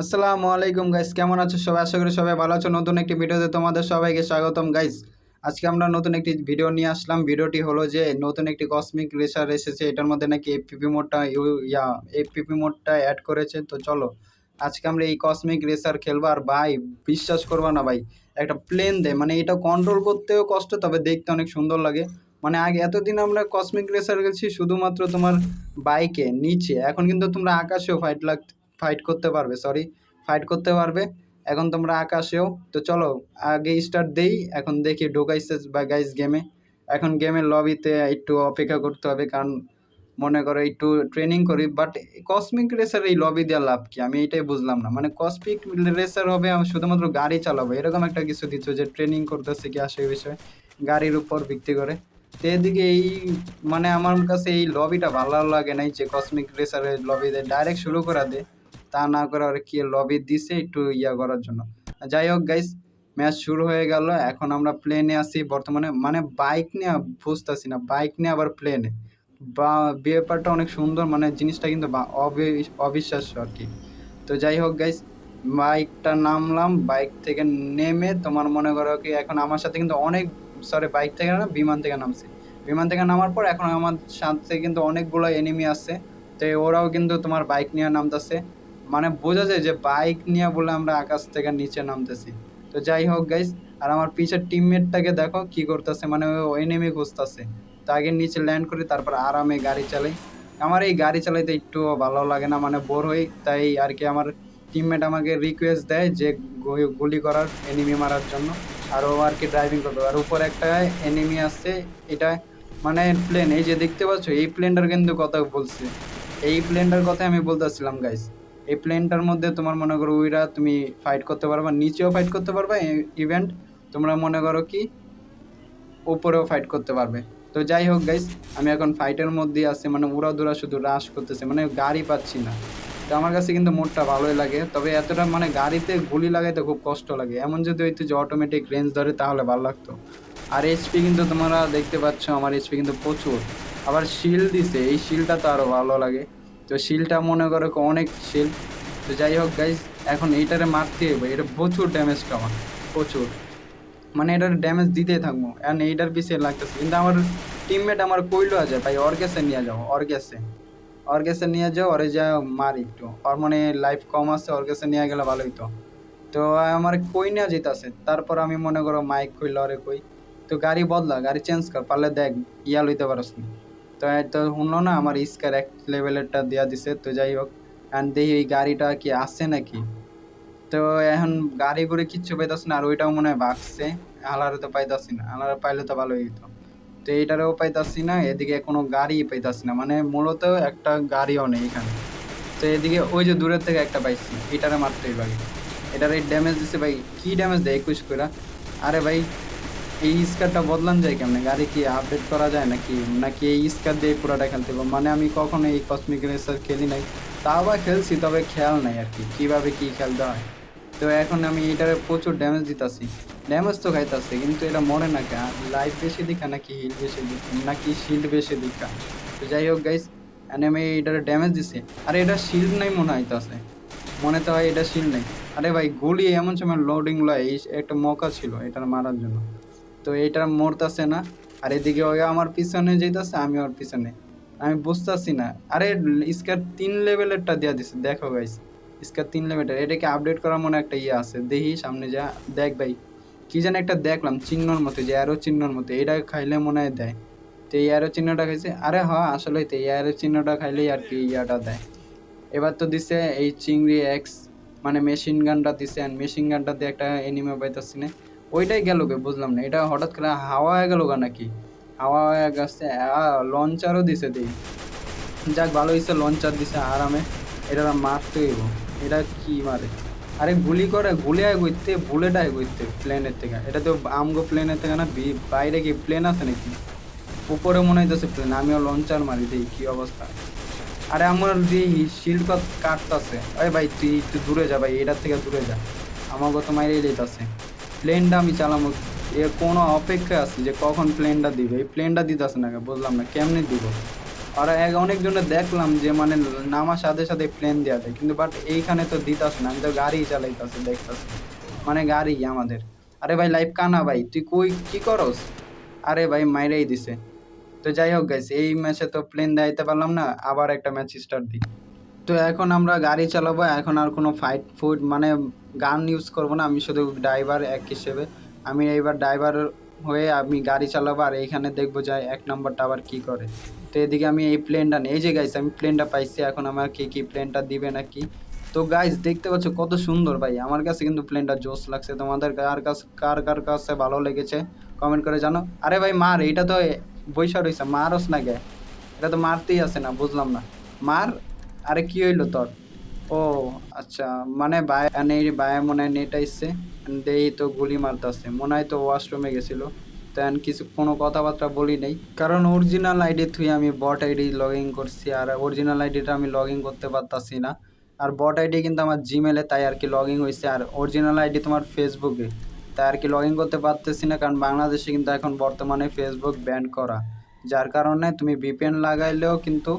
আসসালামু আলাইকুম গাইস কেমন আছো সবাই? আশা করি সবাই ভালো আছো। নতুন একটি ভিডিওতে তোমাদের সবাইকে স্বাগতম গাইস আজকে আমরা নতুন একটি ভিডিও নিয়ে আসলাম। ভিডিওটি হলো যে নতুন একটি কসমিক রেসার এসেছে। এটার মধ্যে নাকি এফপিপি মোডটা ইয়া এফপিপি মোডটা অ্যাড করেছে। তো চলো, আজকে আমরা এই কসমিক রেসার খেলব। আর ভাই, বিশ্বাস করবা না ভাই, একটা প্লেন দেয়। মানে এটা কন্ট্রোল করতেও কষ্ট, তবে দেখতে অনেক সুন্দর লাগে। মানে আগে এতদিন আমরা কসমিক রেসার গেছি শুধুমাত্র তোমার বাইকে নিচে। এখন কিন্তু তোমরা আকাশেও ফাইট লাগ ফাইট করতে পারবে সরি ফাইট করতে পারবে। এখন তোমরা আকাশেও, তো চলো, আগে স্টার্ট দেই, এখন দেখি ঢোকাইছে বা গাইস গেমে এখন গেমের লবিতে একটু অপেক্ষা করতে হবে, কারণ মনে করো একটু ট্রেনিং করি বাট কসমিক রেসার এই লবি দেওয়ার লাভ কি? আমি এটাই বুঝলাম না। মানে কসমিক রেসার হবে, আমি শুধুমাত্র গাড়ি চালাবো। এরকম একটা কিছু দিচ্ছ যে ট্রেনিং করতেছে কি আসে বিষয়ে? গাড়ির উপর ভিত্তি করে। তো এদিকে এই মানে আমার কাছে এই লবিটা ভালো লাগে নাই যে কসমিক রেসারের লবিতে ডাইরেক্ট শুরু করা দে। তা না করে আর কি লবি দিছে একটু ইয়া করার জন্য। যাই হোক গাইস ম্যাচ শুরু হয়ে গেল, এখন আমরা প্লেনে আসি বর্তমানে। মানে বাইক নিয়ে বুঝতেছি না বাইক নিয়ে আবার প্লেনে বা ব্যাপারটা অনেক সুন্দর মানে জিনিসটা কিন্তু অবিশ্বাস্য আর কি। তো যাই হোক গাইস বাইকটা নামলাম বাইক থেকে নেমে তোমার মনে করো কি এখন আমার সাথে কিন্তু অনেক সরি বাইক থেকে না, বিমান থেকে নামছি। বিমান থেকে নামার পর এখন আমার সাথে কিন্তু অনেকগুলো এনিমি আছে, তো ওরাও কিন্তু তোমার বাইক নিয়ে নামতেছে। মানে বোঝা যায় যে বাইক নিয়ে বলে আমরা আকাশ থেকে নিচে নামতেছি। তো যাই হোক গাইস আর আমার পিছের টিমমেটটাকে দেখো কি করতেছে মানে ও এনিমি খুঁজতেছে। তো আগে নিচে ল্যান্ড করি, তারপর আরামে গাড়ি চালাই। আমার এই গাড়ি চালাইতে একটু ভালো লাগে না মানে বোর হই, তাই আর কি আমার টিমমেট আমাকে রিকোয়েস্ট দেয় যে গুলি করার এনিমি মারার জন্য। আর ও আর কি ড্রাইভিং করবে। আর উপর একটা এনিমি আসছে এটা মানে প্লেন এই যে দেখতে পাচ্ছ, এই প্লেনটার কিন্তু কথা বলছে। এই প্লেনটার কথা আমি বলতেছিলাম গাইস এই প্লেনটার মধ্যে তোমার মনে করো উইরা তুমি ফাইট করতে পারবা, নিচেও ফাইট করতে পারবা ইভেন্ট তোমরা মনে করো কি, উপরেও ফাইট করতে পারবে। তো যাই হোক গাইস আমি এখন ফাইটের মধ্যে আছি মানে উড়া দুরা শুধু রাশ করতেছে মানে গাড়ি পাচ্ছি না। তো আমার কাছে কিন্তু মোডটা ভালোই লাগে, তবে এতটা মানে গাড়িতে গুলি লাগাইতে খুব কষ্ট লাগে। এমন যদি হইতো যে অটোমেটিক রেঞ্জ ধরে তাহলে ভালো লাগতো। আর এইচপি কিন্তু তোমরা দেখতে পাচ্ছ, আমার এইচপি কিন্তু প্রচুর। আবার শিল দিছে, এই শিলটা তো আরও ভালো লাগে। তো শিলটা মনে করো অনেক শিল। তো যাই হোক গাইজ এখন এইটারে মারতে হবে এটা প্রচুর ড্যামেজ খাওয়া প্রচুর। মানে এটার ড্যামেজ দিতেই থাকব। এখন এইটার পিছিয়ে লাগতেছে। কিন্তু আমার টিমমেট আমার কইলো আছে ভাই অর্গেসে নিয়ে যাও অর্গেসে অর্গেসে নিয়ে যাও, ওরে যা মার একটু। ওর মানে লাইফ কম আছে অর্গেসে নিয়ে গেলে ভালোই তো তো আমার কই নেওয়া যেতেছে। তারপর আমি মনে করো মাইক কইল ওরে কই। তো গাড়ি বদলা, গাড়ি চেঞ্জ কর, পারলে দেখ ইয়া লইতে পারস না। তো তো শুনলো না, আমার স্কার এক লেভেলেরটা দেওয়া দিছে, তো যাই হোক। এখন দেখি ওই গাড়িটা কি আসছে নাকি? তো এখন গাড়ি করে কিচ্ছু পাইতাস না, আর ওইটাও মনে হয় ভাগছে আলারে তো পাইতাছি না আলারে পাইলে তো ভালোই হইতো। তো এইটারেও পাইতাছি না, এদিকে কোনো গাড়ি পাইতাছি না মানে মূলত একটা গাড়িও নেই এখানে। তো এদিকে ওই যে দূরের থেকে একটা পাইছি, এটারে মারতেই পারি এটার এই ড্যামেজ দিছে ভাই, কি ড্যামেজ দেয় একুশ করে আরে ভাই এই স্কারটা বদলান যায় কেমনে? গাড়ি কি আপডেট করা যায় নাকি? নাকি এই স্কার দিয়ে পুরোটা খেলতে পারব মানে আমি কখনো এই কসমিক রেসার খেলি নাই। তাও বা খেলছি, তবে খেয়াল নাই আর কি, কীভাবে কী খেলতে হয়। তো এখন আমি এটারে প্রচুর ড্যামেজ দিতাছি। ড্যামেজ তো খাইতাছে, কিন্তু এটা মরে না কে লাইফ বেশি দিকা নাকি হিল বেশি দিকা নাকি শিল্ড বেশি দিকা তো যাই হোক গাইস আমি এটারে ড্যামেজ দিছি। আর এটা শিল্ড নাই মনে হইতাছে। মনে তো হয় এটা শিল্ড নেই। আরে ভাই, গুলি এমন সময় লোডিং লয়, এই একটা মকা ছিল, এটার মারার জন্য। তো এইটার মরতাছে না। আর এদিকে ওই আমার পিছনে যেতেছে আমি ওর পিছনে। আমি বুঝতেছি না। আরে, স্কার তিন লেভেলেরটা দেওয়া দিছে। দেখো গাইস স্কার তিন লেভেলের এটাকে আপডেট করার মনে একটা ইয়ে আছে। দেখি, সামনে যা, দেখ ভাই, কি যেন একটা দেখলাম, চিহ্নর মতো, যে অ্যারো চিহ্নর মতো। এটা খাইলে মনে হয় দেয়। তো এই অ্যারো চিহ্নটা খাইছে। আরে হ্যাঁ আসলেই তো এই অ্যারো চিহ্নটা খাইলেই আর কি ইয়াটা দেয়। এবার তো দিছে এই চিংড়ি এক্স মানে মেশিন গানটা দিছে। মেশিন গানটা দিয়ে একটা এনিমে পাইতাছি না। ওইটাই গেল গে, বুঝলাম না। এটা হঠাৎ করে হাওয়া হয়ে গেল গা নাকি? হাওয়া হয়ে গেছে লঞ্চারও দিছে দিই যাক, ভালো হয়েছে লঞ্চার দিছে আরামে। এটা মারতে হইব। এটা কি মারে? আরে গুলি করে, গুলি আয় গইতে বুলেট আয় গইতে প্লেনের থেকে। এটা তো আমগো প্লেনের থেকে না বাইরে কি প্লেন আছে নাকি? উপরে মনে হইতেছে প্লেন আমিও লঞ্চার মারি দিই, কি অবস্থা? আরে আমার যে শিল্ড কাটতাছে আরে ভাই তুই একটু দূরে যা ভাই, এটার থেকে দূরে যা। আমাকে তো মাইরে দিতেছে। প্লেনটা আমি চালাবো। এ কোনো অপেক্ষা আছে যে কখন প্লেনটা দিবে? এই প্লেনটা দিতেছে না বুঝলাম না, কেমনে দিব? আর এক, অনেকজনে দেখলাম যে মানে নামার সাথে সাথে প্লেন দেওয়া যায় কিন্তু বাট এইখানে তো দিতাস না, আমি তো গাড়ি চালাইতাছি, দেখতাছি। মানে গাড়ি আমাদের। আরে ভাই লাইফ কানা ভাই, তুই কই, কি করস? আরে ভাই, মাইরেই দিছে। তো যাই হোক গাইস এই ম্যাচে তো প্লেন দেখাইতে পারলাম না, আবার একটা ম্যাচ স্টার্ট দিই। তো এখন আমরা গাড়ি চালাবো, এখন আর কোনো ফাইট ফুড মানে গান ইউজ করব না, আমি শুধু ড্রাইভার এক হিসেবে। আমি এইবার ড্রাইভার হয়ে আমি গাড়ি চালাবো আর এইখানে দেখব যে এক নম্বরটা আবার কী করে। তো এদিকে আমি এই প্লেনটা নেই যে গাইস আমি প্লেনটা পাইছি, এখন আমার কি কি প্লেনটা দিবে নাকি তো গাইস দেখতে পাচ্ছ কত সুন্দর ভাই, আমার কাছে কিন্তু প্লেনটা জোস লাগছে। তোমাদের কার কাছে, কার কার কাছে ভালো লেগেছে কমেন্ট করে জানো আরে ভাই, মার এটা তো বৈশা রয়েছে মারস না গে। এটা তো মারতেই আছে না, বুঝলাম না। মার আরে কি হইল তোর? ও আচ্ছা মানে বাই নেই বায়ে মনে হয় নেট আইসছে দেই তো গুলি মারতেছে। মনে হয় তো ওয়াশরুমে গেছিল। তেন কিছু কোনো কথাবার্তা বলি নেই। কারণ অরিজিনাল আইডি থুই আমি বট আইডি লগ ইন করছি, আর অরিজিনাল আইডিটা আমি লগ ইন করতে পারতাছি না। আর বট আইডি কিন্তু আমার জিমেলে তাই আর কি লগ ইন হয়েছে আর অরিজিনাল আইডি তোমার ফেসবুকে তাই আর কি লগ ইন করতে পারতেছি না, কারণ বাংলাদেশে কিন্তু এখন বর্তমানে ফেসবুক ব্যান করা। যার কারণে তুমি ভিপিএন লাগাইলেও কিন্তু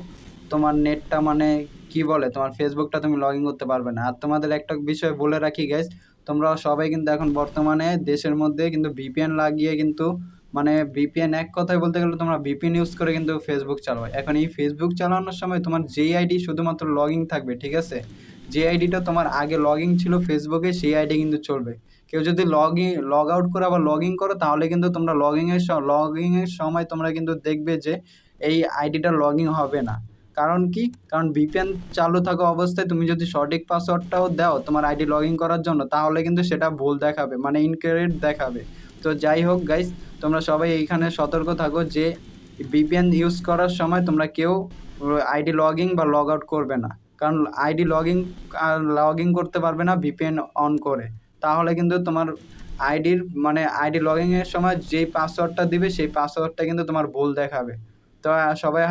তোমার নেটটা মানে কি বলে? তোমার ফেসবুকটা তুমি লগ ইন করতে পারবে না। আর তোমাদের একটা বিষয় বলে রাখি গাইস তোমরা সবাই কিন্তু এখন বর্তমানে দেশের মধ্যে কিন্তু ভিপিএন লাগিয়ে কিন্তু মানে ভিপিএন এক কথায় বলতে গেলে তোমরা ভিপিএন ইউজ করে কিন্তু ফেসবুক চালাও। এখন এই ফেসবুক চালানোর সময় তোমার যেই আইডি শুধুমাত্র লগ ইন থাকবে, ঠিক আছে? যে আইডিটা তোমার আগে লগ ইন ছিল ফেসবুকে সেই আইডি কিন্তু চলবে। কেউ যদি লগ ইন লগ আউট করে আবার লগ ইন করো, তাহলে কিন্তু তোমরা লগ ইনের লগ ইনের সময় তোমরা কিন্তু দেখবে যে এই আইডিটা লগ ইন হবে না। কারণ কি? কারণ ভিপিএন চালু থাকা অবস্থায় তুমি যদি সঠিক পাসওয়ার্ডটাও দাও তোমার আইডি লগ ইন করার জন্য, তাহলে কিন্তু সেটা ভুল দেখাবে মানে ইনকারেক্ট দেখাবে। তো যাই হোক গাইস তোমরা সবাই এইখানে সতর্ক থাকো যে ভিপিএন ইউজ করার সময় তোমরা কেউ আইডি লগ ইন বা লগ আউট করবে না। কারণ ID log in log in করতে পারবে না ভিপিএন অন করে। তাহলে কিন্তু তোমার আইডির মানে আইডি লগ ইনের সময় যেই পাসওয়ার্ডটা দিবে, সেই পাসওয়ার্ডটা কিন্তু তোমার ভুল দেখাবে। তো সবাই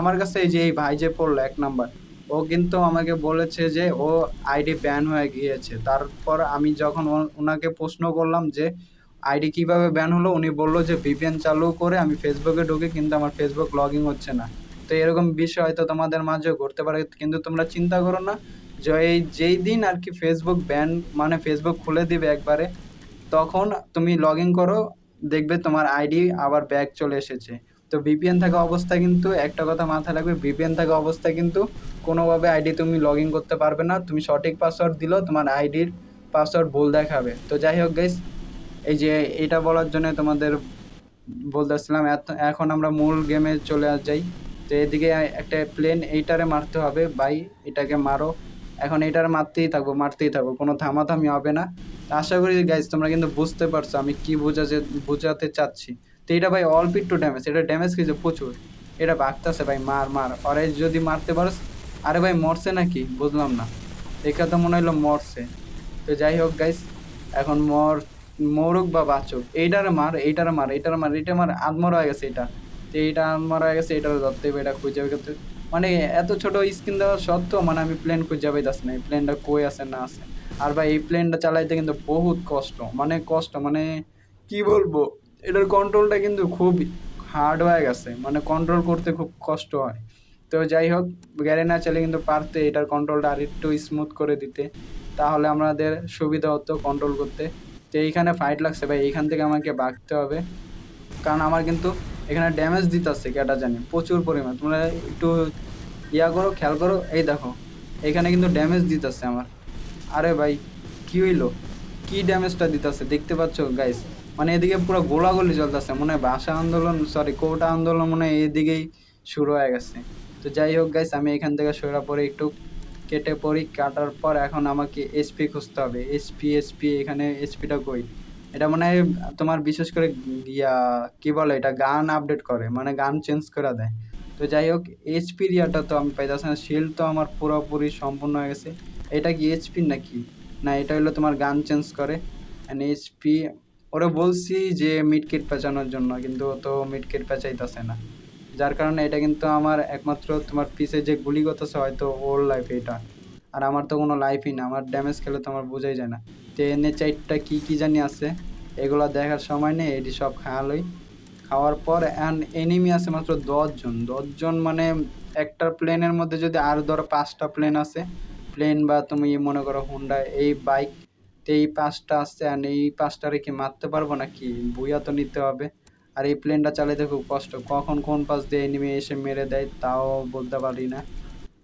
আমার কাছে এই যে, এই ভাই যে পড়ল এক নাম্বার, ও কিন্তু আমাকে বলেছে যে, ও আইডি ব্যান হয়ে গিয়েছে। তারপর আমি যখন ওনাকে প্রশ্ন করলাম যে, আইডি কীভাবে ব্যান হলো, উনি বলল যে, ভিপিএন চালু করে আমি ফেসবুকে ঢুকে, কিন্তু আমার ফেসবুক লগ হচ্ছে না। তো, এরকম বিষয় হয়তো তোমাদের মাঝেও ঘটতে পারে, কিন্তু তোমরা চিন্তা করো না যে, এই যেই দিন আর কি ফেসবুক ব্যান মানে ফেসবুক খুলে দিবে একবারে, তখন তুমি লগ ইন করো, দেখবে তোমার আইডি আবার ব্যাক চলে এসেছে। তো ভিপিএন থাকা অবস্থায় কিন্তু একটা কথা মাথায় রাখবে ভিপিএন থাকা অবস্থায় কিন্তু কোনোভাবে আইডি তুমি লগ ইন করতে পারবে না। তুমি সঠিক পাসওয়ার্ড দিলেও তোমার আইডির পাসওয়ার্ড ভুল দেখাবে। তো যাই হোক গাইস এই যে এটা বলার জন্য তোমাদের বলতেছিলাম এখন আমরা মূল গেমে চলে যাই। তো এদিকে একটা প্লেন এইটারে মারতে হবে। বাই এটাকে মারো। এখন এইটার মারতেই থাকব মারতেই থাকব। কোনো থামাথামি হবে না। আশা করি গাইজ তোমরা কিন্তু বুঝতে পারছ আমি কি বোঝাতে বোঝাতে চাচ্ছি। তো এটা ভাই অল্প একটু ড্যামেজ এটা ড্যামেজ কিছু প্রচুর। এটা বাগতেছে ভাই, মার মার। অরে যদি মারতে পারস আরে ভাই মরছে নাকি? বুঝলাম না। একা তো মনে হলো মরছে। তো যাই হোক গাইস এখন মর, মরুক বা বাঁচুক। এইটার মার এইটার মার এইটার মার, এইটা মার আদমর হয়ে গেছে এটা। তো এইটা আদমর হয়ে গেছে, এটার ধরতে হবে, এটা খুঁজে করতে মানে এত ছোট স্ক্রিন দেওয়া সত্ত্বেও মানে আমি প্লেন খুঁজে পাইতেছি না। এই প্লেনটা কই আছে, না আছে। আর ভাই এই প্লেনটা চালাইতে কিন্তু বহুত কষ্ট। মানে কষ্ট মানে কি বলব? এটার কন্ট্রোলটা কিন্তু খুব হার্ড হয়ে গেছে মানে কন্ট্রোল করতে খুব কষ্ট হয়। তো যাই হোক গ্যারে না চলে কিন্তু পারতে এটার কন্ট্রোলটা আর একটু স্মুথ করে দিতে, তাহলে আমাদের সুবিধা হতো কন্ট্রোল করতে। তো এইখানে ফাইট লাগছে ভাই, এইখান থেকে আমাকে বাঁকতে হবে। কারণ আমার কিন্তু এখানে ড্যামেজ দিতেছে, কেটা জানি, প্রচুর পরিমাণ। তোমরা একটু ইয়া করো, খেয়াল করো, এই দেখো, এখানে কিন্তু ড্যামেজ দিতেছে আমার। আরে ভাই, কী হইল? কী ড্যামেজটা দিতেছে? দেখতে পাচ্ছ গাইস মানে এদিকে পুরো গোলাগুলি চলতেছে, মনে হয় ভাষা আন্দোলন সরি কোটা আন্দোলন মনে হয় এদিকেই শুরু হয়ে গেছে। তো যাই হোক গাইস আমি এখান থেকে সরা পরে একটু, কেটে পড়ি, কাটার পর এখন আমাকে এসপি খুঁজতে হবে। এসপি এসপি এখানে এসপিটা কই? এটা মানে তোমার বিশেষ করে ইয়া, কি বলে এটা, গান আপডেট করে মানে গান চেঞ্জ করে দেয়। তো যাই হোক এইচপির ইয়াটা তো আমি পাইতেছি না শিল্ড তো আমার পুরোপুরি সম্পূর্ণ হয়ে গেছে। এটা কি এইচপির নাকি? না, এটা হলো তোমার গান চেঞ্জ করে। অ্যান্ড এইচপি ওরা বলছি যে মিড কিট পেঁচানোর জন্য, কিন্তু ও তো মিড কিট পেঁচাইতেছে না। যার কারণে এটা কিন্তু আমার একমাত্র তোমার পিসে যে গুলি করতেছে হয়তো ওর লাইফ এটা। আর আমার তো কোনো লাইফই না, আমার ড্যামেজ খেলে তো আমার বোঝাই যায় না। তো এনে চাইটটা কী কী জানি আছে, এগুলো দেখার সময় নেই, এটি সব খাওয়ালই। খাওয়ার পর অ্যান্ড এনিমি আছে মাত্র দশজন। দশজন মানে একটা প্লেনের মধ্যে যদি আর ধরো পাঁচটা প্লেন আছে প্লেন বা তুমি মনে করো হুন্ডা এই বাইক এই পাঁচটা আসছে আর এই পাঁচটারে কি মারতে পারব নাকি? বুয়া তো নিতে হবে। আর এই প্লেনটা চালাইতে খুব কষ্ট। কখন কোন পাশ দিয়ে এনিমি এসে মেরে দেয় তাও বলতে পারি না।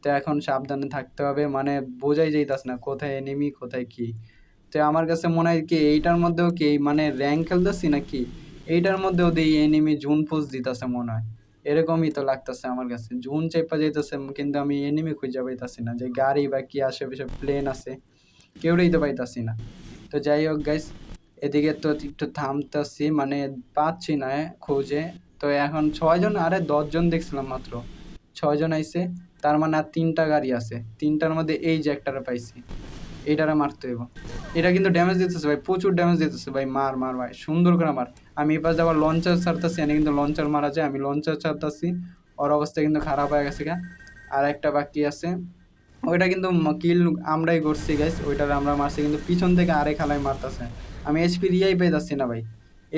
তো এখন সাবধানে থাকতে হবে। মানে বোঝাই যাইতাস না, কোথায় এনিমি কোথায় কি? তো আমার কাছে মনে হয় কি, এইটার মধ্যেও কি মানে র্যাঙ্ক খেলতেছি নাকি? এইটার মধ্যেও দিয়ে এনিমি জুন পোজ দিতেছে মনে হয়। এরকমই তো লাগতেছে আমার কাছে। জুন চেপা যাইতেছে, কিন্তু আমি এনিমি খুঁজে পাইতাছি না যে গাড়ি বা কি আশেপাশে প্লেন আছে। কেউরেই তো পাইতাছি না। তো যাই হোক গাইস এদিকে তো একটু থামতাছি মানে পাচ্ছি না খোঁজে। তো এখন ছয়জন, আরে দশজন দেখছিলাম মাত্র। ছয়জন আইছে, তার মানে আর তিনটা গাড়ি আছে। তিনটার মধ্যে এই যে একটারে পাইছি এইটারে মারতে হইব। এটা কিন্তু ড্যামেজ দিতেছে ভাই, প্রচুর ড্যামেজ দিতেছে ভাই, মার মার ভাই, সুন্দর করে মার। আমি এবার আবার লঞ্চার ছাড়তেছি, এনে কিন্তু লঞ্চার মারা যায়, আমি লঞ্চার ছাড়তেছি। ওর অবস্থা কিন্তু খারাপ হয়ে গেছে আর একটা বাকি আছে ওইটা কিন্তু কিল আমরাই করছি গাইস ওইটার আমরা মারছি, কিন্তু পিছন থেকে আরে খালাই মারতেছে। আমি এইচপি রিয়াই পেয়ে যাচ্ছি না, ভাই।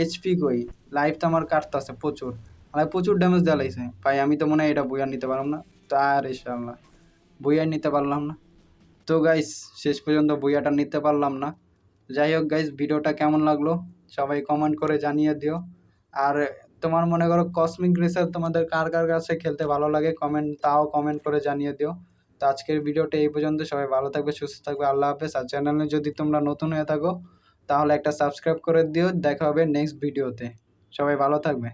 এইচপি কই? লাইফ তো আমার কাটতেছে প্রচুর। আর প্রচুর ড্যামেজ দেওয়া লাগছে ভাই, আমি তো মনে হয় এটা বইয়ার নিতে পারলাম না। তো আর তার ইনশাল্লাহ বইয়ার নিতে পারলাম না। তো গাইস শেষ পর্যন্ত বইয়াটা নিতে পারলাম না। যাই হোক গাইস ভিডিওটা কেমন লাগল? সবাই কমেন্ট করে জানিয়ে দিও। আর তোমার মনে করো কসমিক রেসার তোমাদের কার কার কাছে খেলতে ভালো লাগে কমেন্ট তাও কমেন্ট করে জানিয়ে দিও। তো আজকের ভিডিওটা এই পর্যন্ত। সবাই ভালো থাকবে, সুস্থ থাকবে। আল্লাহ হাফেজ। আর চ্যানেলে যদি তোমরা নতুন হয়ে থাকো, তাহলে একটা সাবস্ক্রাইব করে দিও। দেখা হবে নেক্সট ভিডিওতে। সবাই ভালো থাকবে।